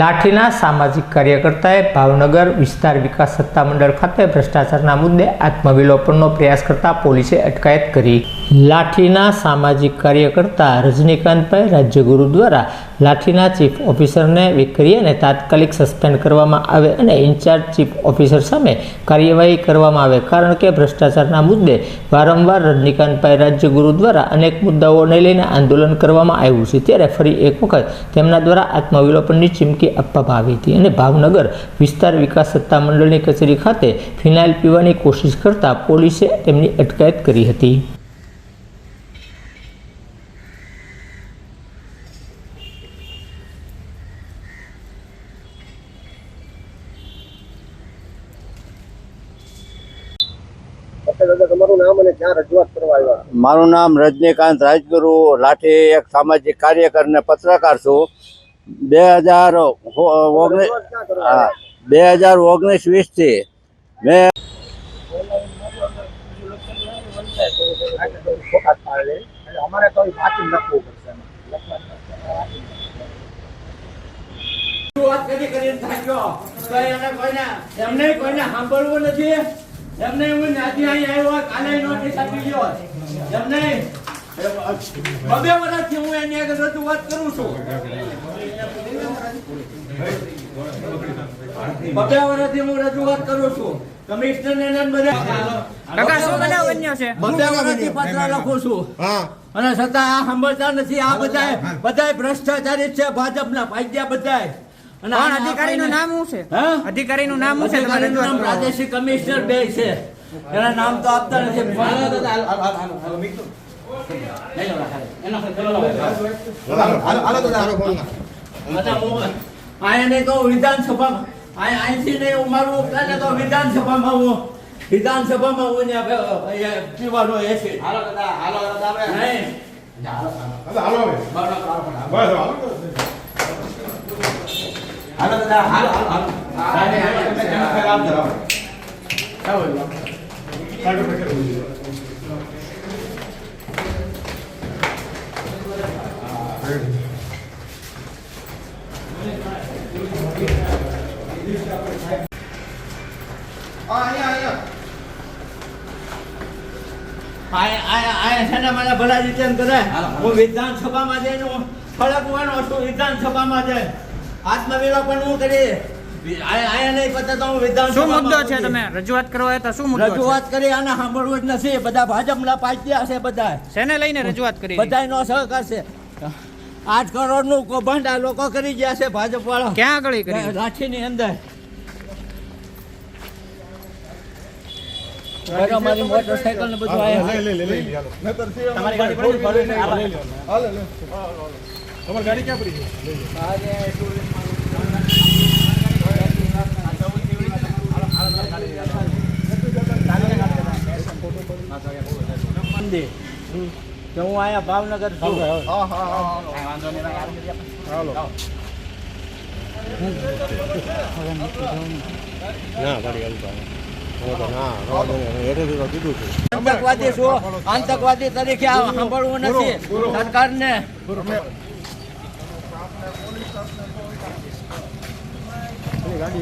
લાઠીના સામાજિક કાર્યકર્તાએ ભાવનગર વિસ્તાર વિકાસ સત્તામંડળ ખાતે ભ્રષ્ટાચારના મુદ્દે આત્મવિલોપનનો પ્રયાસ કરતા પોલીસે અટકાયત કરી. લાઠીના સામાજિક કાર્યકર્તા રજનીકાંતભાઈ રાજ્યગુરુ દ્વારા લાઠીના ચીફ ઓફિસરને વિખરી અને તાત્કાલિક સસ્પેન્ડ કરવામાં આવે અને ઇન્ચાર્જ ચીફ ઓફિસર સામે કાર્યવાહી કરવામાં આવે. કારણ કે ભ્રષ્ટાચારના મુદ્દે વારંવાર રજનીકાંતભાઈ રાજ્યગુરુ દ્વારા અનેક મુદ્દાઓને લઈને આંદોલન કરવામાં આવ્યું છે. ત્યારે ફરી એક વખત તેમના દ્વારા આત્મવિલોપનની ચીમકી આપવામાં આવી હતી અને ભાવનગર વિસ્તાર વિકાસ સત્તા મંડળની કચેરી ખાતે ફિનાઇલ પીવાની કોશિશ કરતા પોલીસે તેમની અટકાયત કરી હતી. તમારું નામ અને ક્યાં રજૂઆત કરવા આવ્યા મારું નામ રજનીકાંત રાજગુરુ લાઠી એક સામાજિક કાર્યકર ને પત્રકાર છું. બે હજાર ઓગણીસ? બે હજાર ઓગણીસ વીસથી મેં ફોકાત પાડે એટલે અમારે તો વાંચી લખવું પડશે વાત કરી કરીને થાક્યો. તો એને કોઈને એમને કોઈને સાંભળવું નથી. એમને હું નાથી અહીં આવ્યો કાલે નોટિસ આપી ગયો એમને બબે વર્ષથી હું એની આગળ રજૂઆત કરું છું. બબે વર્ષથી હું રજૂઆત કરું છું. કમિશનર ને બધા કાકા શું બનાવ બન્યો છે? બબે વર્ષથી પત્ર લખું છું. અને છતાં આ સાંભળતા નથી. આ બધાય બધાય ભ્રષ્ટાચારી છે ભાજપના. ભાગ્યા બધાય. અને કોણ અધિકારીનું નામ શું છે હા? અધિકારીનું નામ શું છે તમારે નામ પ્રાદેશિક કમિશનર બે છે એના નામ તો આપતા નથી આયા નહીં તો વિધાનસભામાં અહીંથી નહીં હું મારું કાલે તો વિધાનસભામાં હું વિધાનસભામાં હું ત્યાં બે- અહીંયા પીવાનો આયા આયા છે ને મને ભલા રીતે હું વિધાનસભામાં જઈને હું ફળકવાનો છું વિધાનસભામાં જઈને. આત્મવિલોપન હું કરી આયા આયા નહીં પતે તો હું શું મુદ્દો છે તમે? રજૂઆત કરવા હતા શું મુદ્દો રજૂઆત કરી આને સાંભળવું જ નથી. બધા ભાજપના પાટિયા છે બધા શેને લઈને રજૂઆત કરી? બધાયનો સહકાર છે આઠ કરોડનું કૌભાંડ આ લોકો કરી ગયા છે ભાજપ વાળા ક્યાં આગળ કરી? અંદર. મારી ને બધું આયા તમારી ગાડી પડી છે? પડી છે? તો હું આયા ભાવનગર છું. આતંકવાદી છું. આતંકવાદી તરીકે આ સાંભળવું નથી. સરકારને นี่ก็ดี